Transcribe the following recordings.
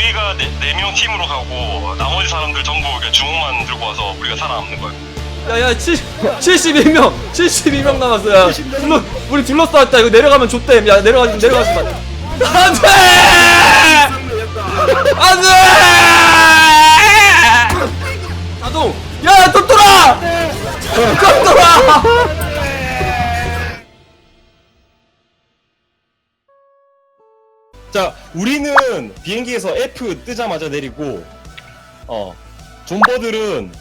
우리가 네 명 팀으로 가고 나머지 사람들 전부 이렇게 주먹만 들고 와서 우리가 살아남는 거야. 야야 72명 72명 남았어 야 둘러 우리 둘러싸였다. 이거 내려가면 좆댐 야 내려가지 내려가지 마. 안돼! 안돼! 자동! 야 똘똘아! 똘똘아 자, 우리는 비행기에서 F 뜨자마자 내리고, 어, 존버들은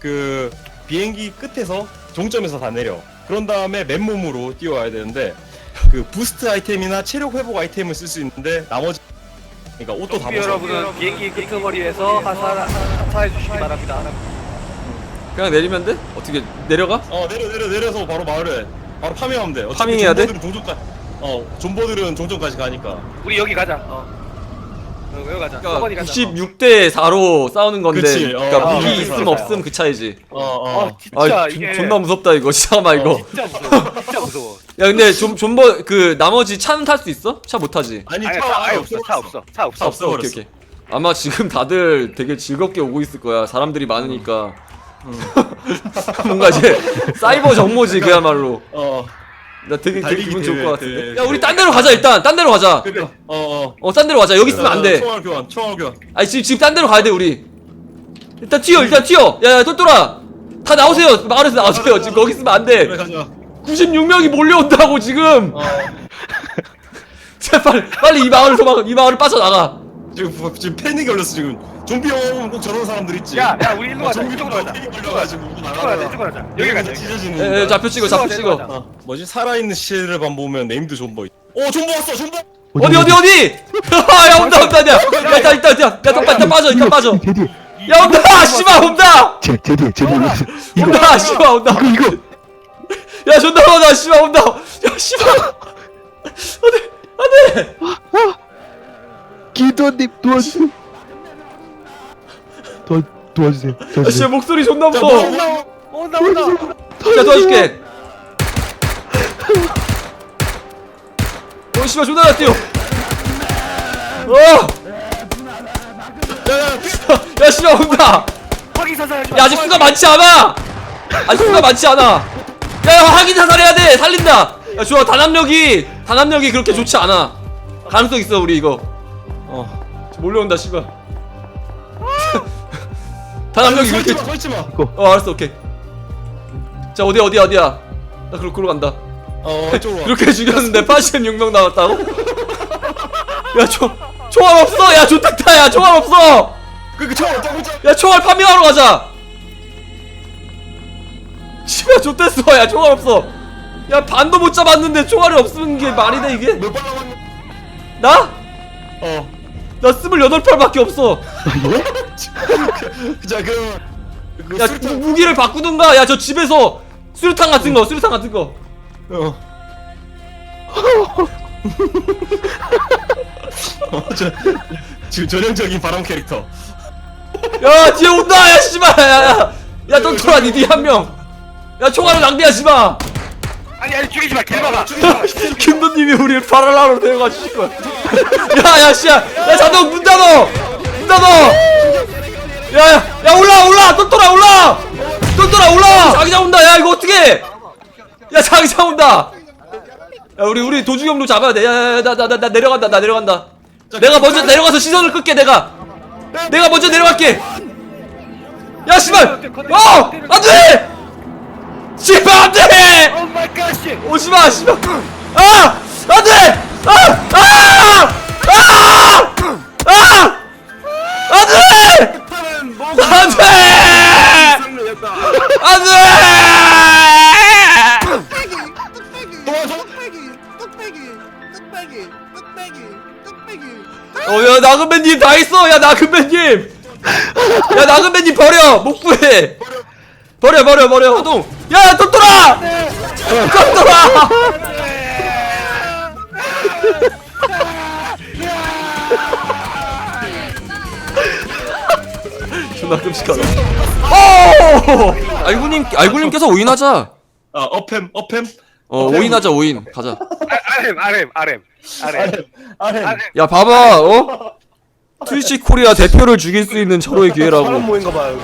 그 비행기 끝에서 종점에서 다 내려. 그런 다음에 맨몸으로 뛰어와야 되는데, 그 부스트 아이템이나 체력 회복 아이템을 쓸 수 있는데, 나머지, 그러니까 옷도 다 벗어. 여러분은 비행기 끄트머리에서 하사, 하사해 주시기 바랍니다. 그냥 내리면 돼? 어떻게 내려가? 어, 내려, 내려, 내려서 바로 마을에, 바로 파밍하면 돼. 어차피 파밍해야 돼? 존버들은 어, 존버들은 종점까지 가니까. 우리 여기 가자. 어. 어, 여기 가자. 서버니 그러니까 가자. 96대 4로 싸우는 건데 그치, 어, 그러니까 어, 무기 그래서 있음 그래서. 없음 그 차이지 어, 어, 어. 진짜 아 이게 존나 무섭다 이거 잠깐만 이거 진짜 무서워. 진짜 무서워. 야 근데 좀 존버 그 나머지 차는 탈 수 있어? 차 못 타지? 아니, 아니, 차, 차 아예 없어. 차 없어. 차 없어. 차 없어. 오케이 오케이 아마 지금 다들 되게 즐겁게 오고 있을 거야 사람들이 많으니까 뭔가 이제 사이버 정모지 그야말로 어, 나 되게, 되게 달리기 기분 좋을 대회, 것 같은데? 대회. 야 우리 딴 데로 가자 일단. 딴 데로 가자. 그니까, 어, 어. 어 딴 데로 가자. 여기 있으면 안 돼. 총알 교환, 총알 교환. 아니 지금 지금 딴 데로 가야 돼 우리. 일단 튀어 일단 튀어. 야야 똘똘아. 다 나오세요. 마을에서 나오세요. 지금 거기 있으면 안돼. 그래, 가자. 96명이 몰려온다고 지금. 어, 자, 빨리 빨리 이 마을을 도망 이 마을을 빠져나가. 지금, 지금 패닉이 걸렸어, 지금. 좀비 영화 보면 꼭 저런 사람들 있지. 야, 야, 우리 일로 어, 가자. 좀비 이쪽으로 가자. 걸려가지고. 이쪽으로 가자. 이쪽으로 가자. 여기 가자. 여기. 찢어지는. 거야. 좌표 찍어 좌표 찍어. 어, 뭐지? 살아있는 시체를 보면 네임드 존버. 어, 존버 왔어, 존버! 어디 어디 어디 야 온다 온다 야 야, 일단 일단 야 일단 일단 빠져 일단 빠져 제디 야 온다 씨발 온다 제 제디 제디 이거 온다 씨발 온다 이거 이거 야 존나 온다 씨발 온다 야 씨발 안 돼 안 돼 기도님 도와주세요 도와 도와주세요. 도와주세요. 목소리 존나 자, 무서워. 뭐, 온다, 온다. 야 도와줄게. 어 씨발 존나 잘 뛰어. 어! 야 씨발 온다. 확인. 야 아직 수가 많지 않아. 아직 수가 많지 않아. 야, 야 확인 사살해야 돼. 살린다. 야 좋아. 단합력이 단합력이 그렇게 좋지 않아. 가능성 있어 우리 이거. 어. 몰려온다 씨발 단합력이 설치 그렇게 마, 설치 마. 어 알았어 오케이 자 어디야 어디야 어디야 나 그로 그로 간다 어, 이쪽으로 와. 그렇게 죽였는데 86명 남았다고? 야 초, 총알 없어 야 좋겠다 야 총알 없어 그, 그, 총알 없다고 했잖아. 야 총알 파밍하러 가자 씨발 좋댔어 야 총알 없어 야 반도 못 잡았는데 총알이 없는 게 말이 돼 이게? 몇발 남았냐? 나? 어. 나 28팔밖에 없어 자, 그, 그, 야 수류탄. 무, 무기를 바꾸든가 야 저 집에서 수류탄 같은 거 수류탄 같은 거 어. 어, 저, 지금 전형적인 바람 캐릭터. 야 뒤에 온다 야 씨발 야야야 야 똘똘아 니뒤 한명 야 총알을 낭비하지 마 아니, 아니, 죽이지 마. 길 막아. 김도님이 우리를 파랄라로 데려가 주실 거야 야야 씨야 야 자동 문 닫어 문 닫어 야야 야 올라 올라 똘똘아 올라 똘똘아 올라 자기장 온다! 야 이거 어떻게 야 자기장 온다! 야 우리 우리 도주경로 잡아야 돼야야 나 나 나 나 내려간다 나 내려간다. 내가 먼저 내려가서 시선을 끌게 내가. 내가 먼저 내려갈게. 야 씨발! 어! 안 돼! 씨발 안 돼! 오 마이 갓, 씨. 오지마 씨발. 아! 안 돼! 아 아 아아! 아! 안돼 안돼 안돼 뚝배기 뚝배기 뚝배기 뚝배기 뚝배기 어야 나그맨님 다 있어. 야 나그맨님. 야 나그맨님 버려. 못 구해. 버려 버려 버려. 하동. 야 똘똘아 똘똘아 존나 끔찍하다 오 알구님 알구님께서 오인하자 아, 어팸, 어팸. 어 오인하자 오인 가자 아, RM, RM, RM. RM. 아래. 야 봐봐 어? 트위치 코리아 대표를 죽일 수 있는 절호의 기회라고. 사람 모인 거 봐, 여기.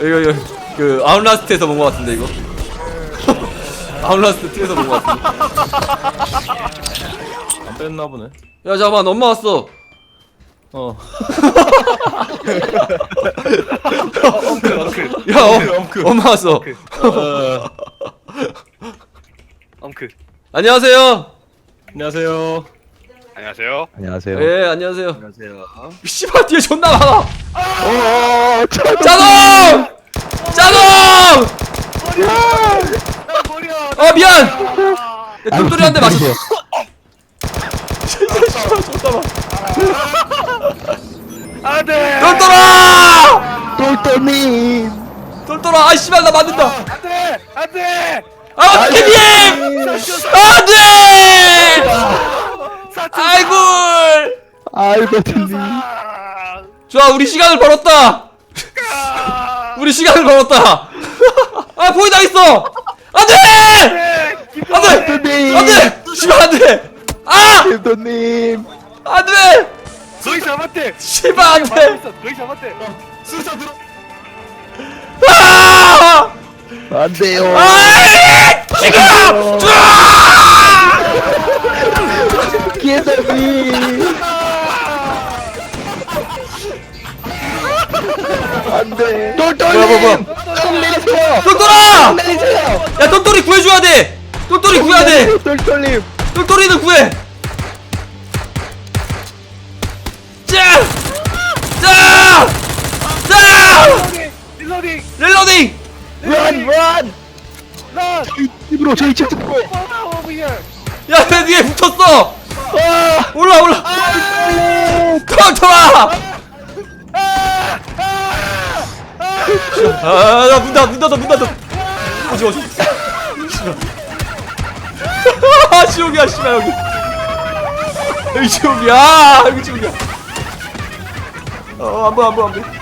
이거 이거 그 아웃라스트에서 본 것 같은데 이거. 아웃라스트 2에서 본 것 같은데. 안 뺐나 보네. 야 잠깐만 엄마 왔어. 어. 엉클, 엉클. 야 어, 엄크. 엄마 왔어. 어, 엉클. 안녕하세요. 안녕하세요. 안녕하세요. 안녕하세요. 예 안녕하세요. 안녕하세요. 씨발 뒤에 존나 많아. 어, 자, 짜동! 짜동! 머리야. 아 미안. 야, 똘똘이 한대 맞췄어. 안 돼! 똘똘아! 똘똘님. 똘똘아, 아 씨발 나 맞는다. 안 돼! 안 돼! 아 어떡해 안돼! 아이고. 알버트님. 좋아 우리 시간을 벌었다. 우리 시간을 벌었다. 아 포기 당했어. 안돼! 안돼! 안돼! 씨발 안돼! 아! 똘똘님. 안돼! 너희 잡았대! 씨발 안돼! 너희 잡았대! 수사 들어. 아! 안 돼요. 아이! 지금! 기회사님. 안 돼. 똘똘님. 내리세요. 똘똘아! 내리세요. 야 똘똘이 구해줘야 돼! 똘똘이 구해야 돼! 똘똘님. 똘똘이는 구해! 릴로딩! 릴로딩! 런 런. 런! 저희 집으로 저희 집 집으로. over here! 야, 내 뒤에 붙었어! 아. 올라, 올라! 똘똘아! 아, 나 문 닫아, 문 닫아, 문 닫아! 오지 마, 오지 마. 씨발. 아, 지옥이야, 씨발, 여기. 여기 지옥이야, 여기 지옥이야. 어, 안 보여, 안 보여, 안보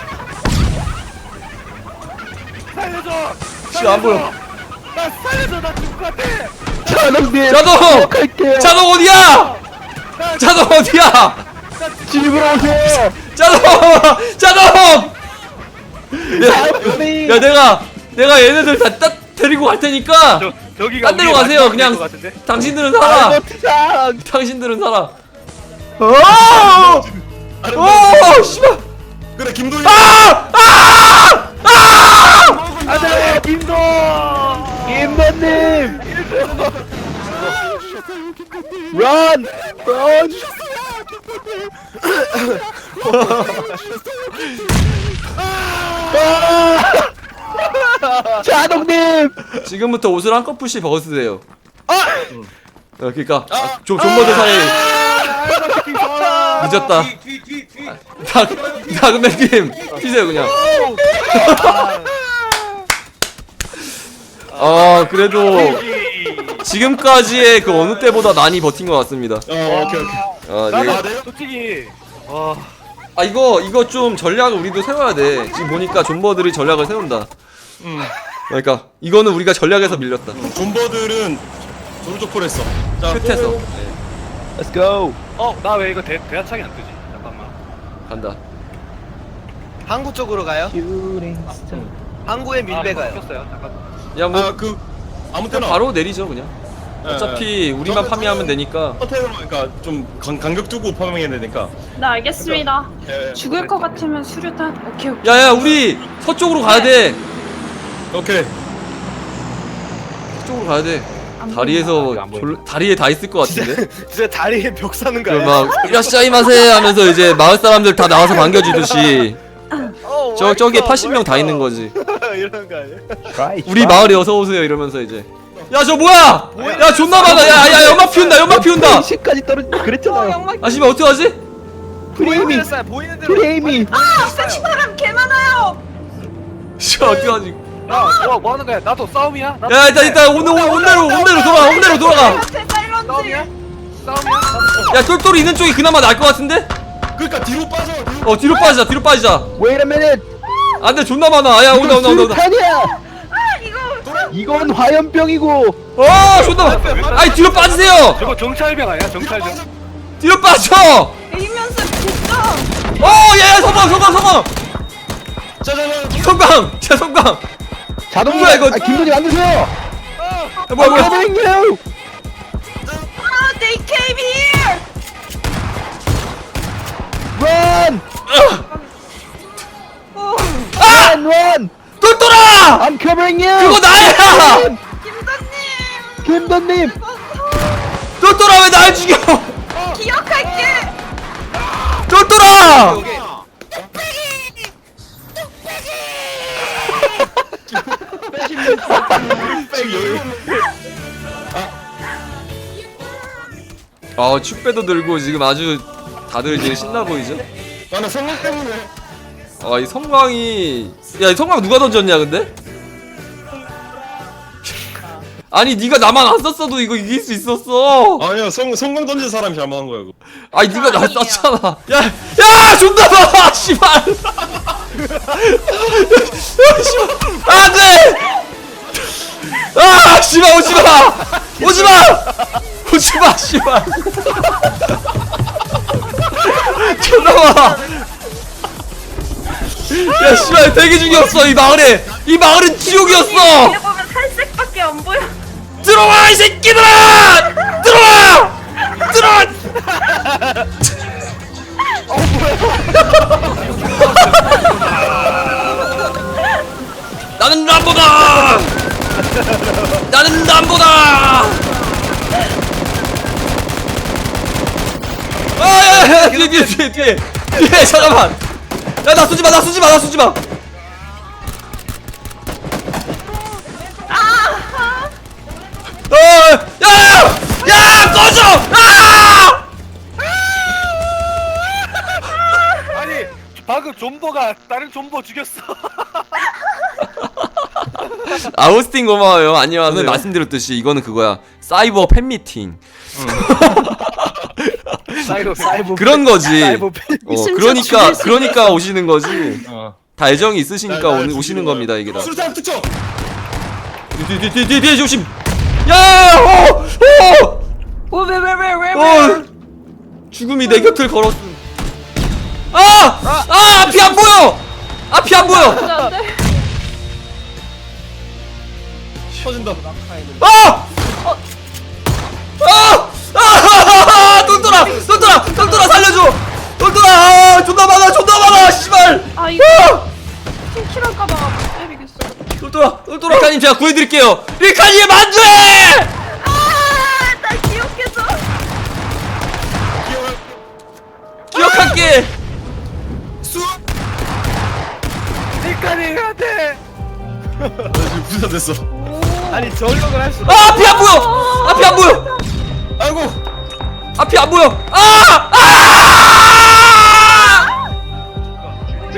씨발, 안 보여. 나 살려줘! 나 죽을 것 같아! 자동님. 자동! 갈게요. 자동 어디야? 자동 어디야? 집으로 오세요. 자동! 자동! 야. 야 내가 내가 얘네들 다 따, 데리고 갈 테니까 저, 저기가 딴 데로 우리의 가세요 마지막 그냥 것 같은데? 당신들은 살아 알버트상. 당신들은 살아 오! 오! 씨발 그래 김도희. 아! 아! 아! 안돼! 김도! 김도님. 런. 런. 아! 자동님. 지금부터 옷을 한꺼풀씩 벗으세요 응. 어, 그니까 좀 존버들 사이 늦었다 다, 다금맨님 튀세요 그냥 아 그래도 지금까지의 그 어느 때보다 많이 버틴 것 같습니다 어 오케이 오케이. 아, 나도 네. 아, 내가- 솔직히 와 아 이거 이거 좀 전략을 우리도 세워야 돼. 지금 보니까 존버들이 전략을 세운다. 음. 그러니까 이거는 우리가 전략에서 밀렸다. 존버들은 오른쪽 폴했어. 자 끝에서 고. 네, Let's go. 어, 나 왜 이거 대, 대하창이 안 뜨지? 잠깐만. 간다. 항구 쪽으로 가요? 항구에 밀배 아, 가요. 바뀌었어요. 잠깐. 야 뭐 아 그 아무 때나 바로 내리죠 그냥. 예, 어차피 예. 우리만 저는- 파밍하면 되니까. 호텔로 그러니까 좀 간, 간격 두고 파밍해야 되니까. 네 알겠습니다. 예, 예. 죽을 것 같으면 수류탄. 오케이 오케이. 야 야 우리 서쪽으로 가야 돼. 오케이. 서쪽으로 가야 돼. 안 다리에서 안 보인다. 졸, 다리에 다 있을 것 같은데. 진짜 다리에 벽 사는 거 그막 아니야? 이라시아이 마세 하면서 이제 마을 사람들 다 나와서 반겨주듯이 어, 저 저기에 80명 다 있는 거지. 이런 거 아니야? 우리 마을에 어서 오세요 이러면서 이제. 야 저 뭐야? 야 존나 많아. 야야 연막 피운다 연막 피운다. 시까지 떨어 그랬잖아요. 아 씨발 어떡하지? 보이는 프레임이 대로 쏴요. 보이는 대로. 프레임이 아 섹시 바람 개 많아요. 씨발 어떡하지? 야, 뭐, 뭐 하는 거야? 나도 싸움이야? 나도 야 일단 일단 오늘 오늘 온대로 온대로 돌아가 온대로 돌아가. 싸움이야? 싸움이야? 야 똘똘이 있는 쪽이 그나마 나을 것 같은데? 그러니까 뒤로 빠져. 뒤로. 어 뒤로 빠지자 뒤로 빠지자. Wait a minute. 안돼 존나 많아. 야 온다 온다 온다. 온다. 아 이거 이건 화염병이고. 어 존나 많아. 아니 뒤로 빠지세요. 저거 정찰병 아니야? 정찰병? 뒤로 빠져 에이면서 진짜 어야 성광 성광 성광 짜자잔. 성광 제 성광 자동 뭐야, 이거? 아, 김도님 안 드세요. 야, 뭐야 뭐야 Covering you. 아 they came here Run. 어, Run, run. 똘똘아 I'm covering you. 그거 나야 김도님 김도님. 똘똘아 왜 날 죽여 기억할게 똘똘아 아 축배도 들고 지금 아주 다들 이제 신나 보이죠? 나는 성공 때문에. 아 이 성광이 야 이 성광 누가 던졌냐 근데? 아니 네가 나만 안 썼어도 이거 이길 수 있었어. 아니야 성 성공 던진 사람이 잘못한 거야 이거. 아니 네가 나 썼잖아. 야 야 존나 많아 씨발. 씨발. 안돼! 아 씨발 오지 마. 오지 마. 오지 마 씨발. 존나 많아 야 씨발 되게 중이었어 이 마을에. 이 마을은 지옥이었어. 보면 살색밖에 안 보여. 들어와 이 새끼들아! 들어와! 들어와! 나는 람보다! 나는 람보다! 아야야 뒤에 뒤에 뒤에 뒤에. 뒤에 잠깐만 야나 쏘지 마 나 쏘지 마 나 쏘지마 어, 야! 야! 꺼져! 아! 아니 방금 존버가 다른 존버 죽였어. 아우스틴 고마워요. 안녕하세요. 오늘 말씀드렸듯이 이거는 그거야. 사이버 팬미팅. 사이버 사이버 그런 거지. 사이버 어, 그러니까 그러니까 오시는 거지. 다 애정이 있으시니까 날- 날 오늘 오시는 죽이는 겁니다, 이게 다. 수류탄 투척. 뒤뒤뒤뒤 조심. 야! 어! 어! 왜왜왜왜왜 어! 죽음이 내 곁을 걸었음. 아! 아! 앞이 안 보여. 앞이 안 보여. 터진다. 아! 아! 존나 많아! 존나 많아! 씨발! 아 이거 아! 팀킬할까봐 때리겠어 똘똘아! 똘똘아! 리카님 제가 구해드릴게요! 리카님 안 돼! 아나 기억해줘 기억할게! 니카님한테 지금 부사됐어. 아니 전력을 할 수. 아! 앞이 안 보여! 앞이 안 보여! 아이고. 앞이 안 보여! 아!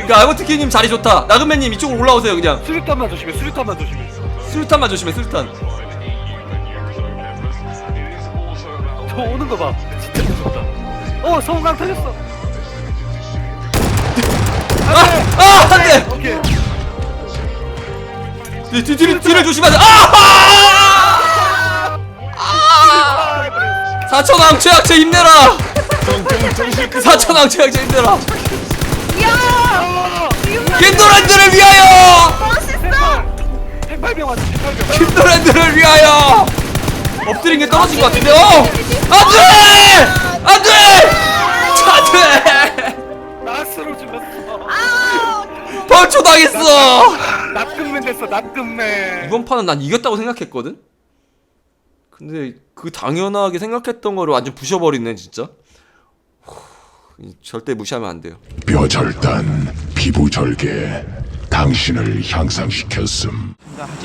아! 그러니까 알버트키님 자리 좋다. 나그맨님 이쪽으로 올라오세요 그냥. 수류탄만 조심해. 수류탄만 조심해. 수류탄만 조심해 수류탄. 저 오는 거 봐. 진짜 무섭다. 어 성광 터졌어. 아! 아! 안 돼! 오케이. 뒤, 뒤, 뒤를, 뒤를 조심하세요. 아! 사천왕 최악체 힘내라. 정정 정실 끄. 사천왕 최악체 힘내라. 야 킨도랜드를 위하여. 왔어. 킨도랜드를 위하여. 엎드린 게 떨어진 것 같은데. 어! 안 돼! 안 돼! 안 돼! 나스로 죽었어. 벌초 당했어. 납금맨 됐어. 납금맨. 이번 판은 난 이겼다고 생각했거든. 근데 그 당연하게 생각했던 거를 완전 부셔버리네 진짜. 후, 절대 무시하면 안 돼요. 뼈절단, 피부절개, 당신을 향상시켰음.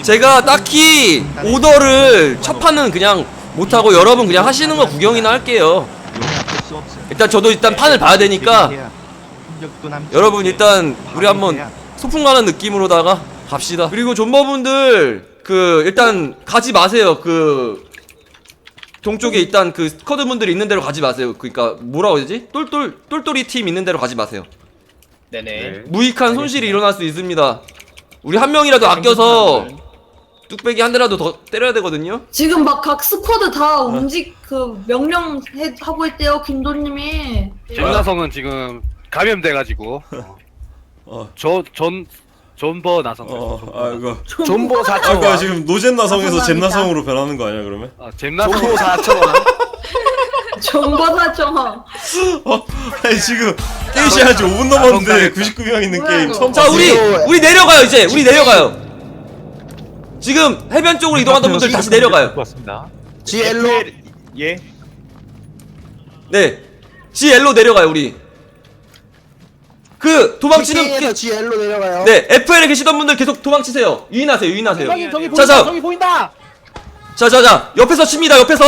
제가 딱히 오더를 첫 판은 그냥 못하고 여러분 그냥 하시는 거 구경이나 할게요. 일단 저도 일단 판을 봐야 되니까 여러분 일단 우리 한번 소풍 가는 느낌으로다가 갑시다. 그리고 존버분들 그 일단 가지 마세요. 그 동쪽에 일단 그 스쿼드 분들이 있는 대로 가지 마세요. 그러니까 뭐라고 해야 되지? 똘똘 똘똘이 팀 있는 대로 가지 마세요. 네 네. 무익한 손실이 일어날 수 있습니다. 우리 한 명이라도 아껴서 뚝배기 한 대라도 더 때려야 되거든요. 지금 막 각 스쿼드 다 움직 그 명령 해, 하고 있대요 김도님이. 잼나성은 지금 감염돼가지고 어. 저전 존버 나성. 어, 아 이거 존버 4천 아까 원. 지금 노젠나성에서 감사합니다. 잼나성으로 변하는 거 아니야 그러면? 아, 잼나성. 존버 4천 원. 정보사정. 어, 아니 지금 게임 시간 지 5분 넘었는데 99명 있는 뭐야, 게임 이거. 처음 자. 우리 우리 내려가요 이제 우리 내려가요. 지금 해변 쪽으로 이동하던 분들 다시 내려가요. 지엘로. 예. 네, GL로 내려가요 우리. 그 도망치는 PK에서 지엘로 내려가요. 네 FL에 계시던 분들 계속 도망치세요. 유인하세요 유인하세요. 저기 저기 자, 보인다. 자. 저기 보인다. 자자자 옆에서 칩니다 옆에서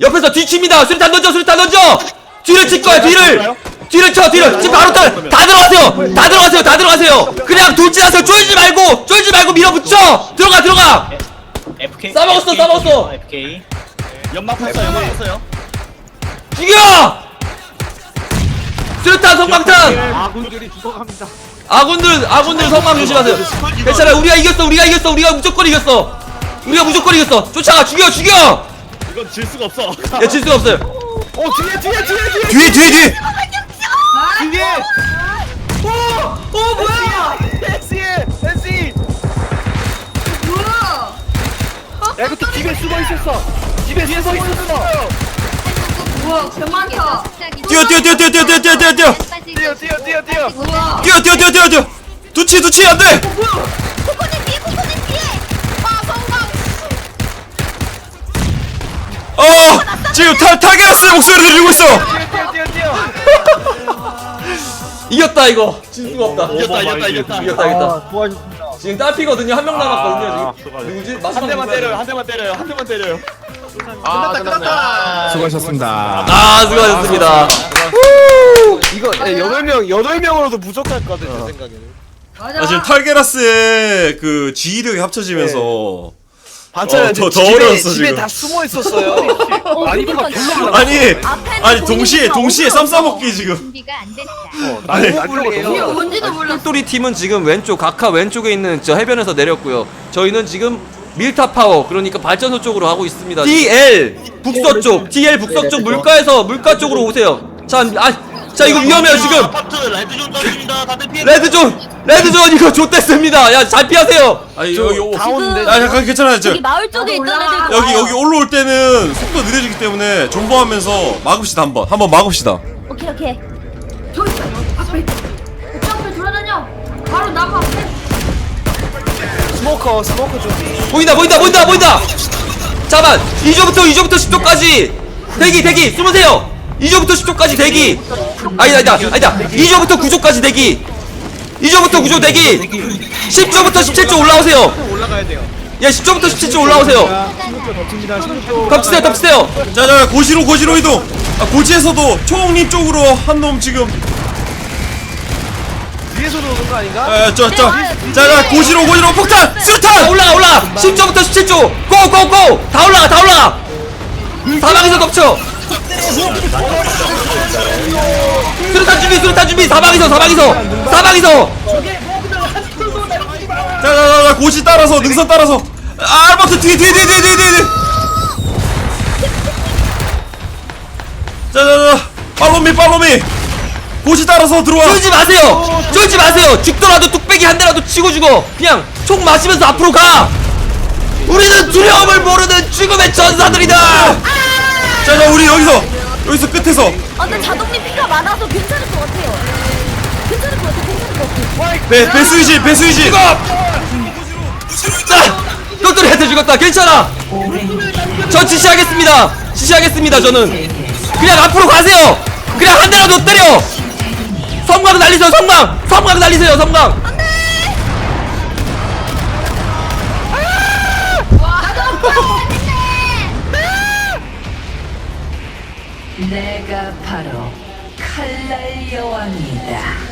옆에서 뒤 칩니다 수류탄 던져 수류탄 던져 뒤를 칠 거야 뒤를 뒤를 쳐 뒤를. 지금 바로 다, 다 들어가세요. 다 들어가세요. 다 들어가세요. 그냥 돌진하세요 쫄지 말고 쫄지 말고 밀어붙여. 들어가 들어가. FK 싸먹었어, 싸먹었어. FK 연막 폈어 연막 폈어요. 죽여! 수류탄 성광탄! 아군들이 죽어갑니다. 아군들 아군들 성광 조심하세요. 괜찮아 우리가 이겼어. 우리가 이겼어. 우리가 무조건 이겼어. 우리가 무조건 이겼어. 쫓아가. 죽여 죽여! 이건 질 수가 없어. 야 질 수가 없어요. 어 뒤에 뒤에 뒤에 뒤에. 뒤에 뒤에 뒤에 뒤에. 어 뭐야? SE SE. 뭐야? 야 그때 집에 숨어 있었어. 집에 숨어 있었어. 뭐야 개 많다. 뛰어 뛰어 뛰어 뛰어 뛰어 뛰어 뛰어 뛰어 뛰어 뛰어 뛰어 뛰어 뛰어. 뭐야? 뛰어 뛰어 뛰어 뛰어 뛰어 두치 두치 안돼 코코님 뒤에 코코님 뒤에 아 성광 어 지금 타 타게라스 목소리 들리고 있어 뛰어 뛰어 뛰어. 이겼다 이거 질 수가 없다 이겼다 이겼다 이겼다. 이겼다 이겼다 도와줬습니다. 지금 딸피거든요 한명 남았거든요 지금 누구지 마지막 한 대만 누구야, 때려요. 한 대만 때려요. 한 대만 때려요. 끝났다 끝났다. 수고하셨습니다. 아 수고하셨습니다 이거 여덟 명 여덟 명으로도 부족할거든 제 생각에는. 맞아. 아 지금 탈게라스의 그 G력이 합쳐지면서 봤잖아요. 어, 더- 집에, 어려웠어, 집에 지금. 다 숨어 있었어요. 어, 그러니까 아니 아니 동시에 동시에 쌈 싸먹기 지금 준비가 안 됐다 아니 이게 불리해요. 뭔지도 몰랐어. 똘똘이 팀은 지금 왼쪽 각하 왼쪽에 있는 저 해변에서 내렸고요 저희는 지금 밀타 파워 그러니까 발전소 쪽으로 하고 있습니다 DL 북서 쪽 DL 북서 쪽 물가에서 물가 쪽으로 오세요 자, 아, 자 이거 위험해요 지금 아파트 레드존 떨어집니다. 다들 피해. 레드존 레드존 이거 좋댔습니다 야 잘 피하세요 아니 여기 다 오는데. 아 잠깐 괜찮아요 저 마을 쪽에 있던 애들 여기 여기 올라올 때는 속도 느려지기 때문에 존버하면서 막읍시다 한번 한번 막읍시다 오케이 오케이. 저기 있다. 앞에. 저 앞에 돌아다녀. 바로 나무 앞에. 스모커 스모커 좀. 보인다 보인다 보인다 보인다 잠깐 2조부터 2조부터 10조까지 대기 대기 숨으세요 2조부터 10조까지 대기. 아니다 아니다 아니다. 2조부터 9조까지 대기. 2조부터 9조 대기. 10조부터 17조 올라오세요. 올라가야 돼요. 예 10조부터 17조 올라오세요. 덮칩니다. 16조. 덮치세요 덮치세요. 자자 고지로 고지로 이동. 아, 고지에서도 초홍님 쪽으로 한 놈 지금. 위에서 오는 거 아닌가? 에저저 자자 고지로 고지로 폭탄! 수류탄! 올라가 올라가. 10조부터 17조. 고고고. 다 올라가 다 올라가. 사방에서 덮쳐 수류탄 준비 수류탄 준비. 사방에서 사방에서 사방에서. 자자자 고지 따라서 능선 따라서. 아, 알바트 뒤에 뒤에 뒤에 뒤에 뒤에 뒤에 자자자. 팔로미 팔로미. 고지 따라서 들어와. 쫄지 마세요. 쫄지 마세요. 죽더라도 뚝배기 한 대라도 치고 죽어. 그냥 총 마시면서 앞으로 가. 우리는 두려움을 모르는 죽음의 전사들이다 자 자 우리 여기서 여기서 끝에서. 아 근데 자동님 피가 많아서 괜찮을 것 같아요. 괜찮을 것 같아. 괜찮을 것 같아. 배 배수이지 배수이지 자 똘똘이한테 죽었다. 괜찮아. 저 지시하겠습니다. 지시하겠습니다 저는. 그냥 앞으로 가세요. 그냥 한 대라도 때려. 성광 날리세요 성광. 성광 날리세요 성광 내가 바로 칼날 여왕이다.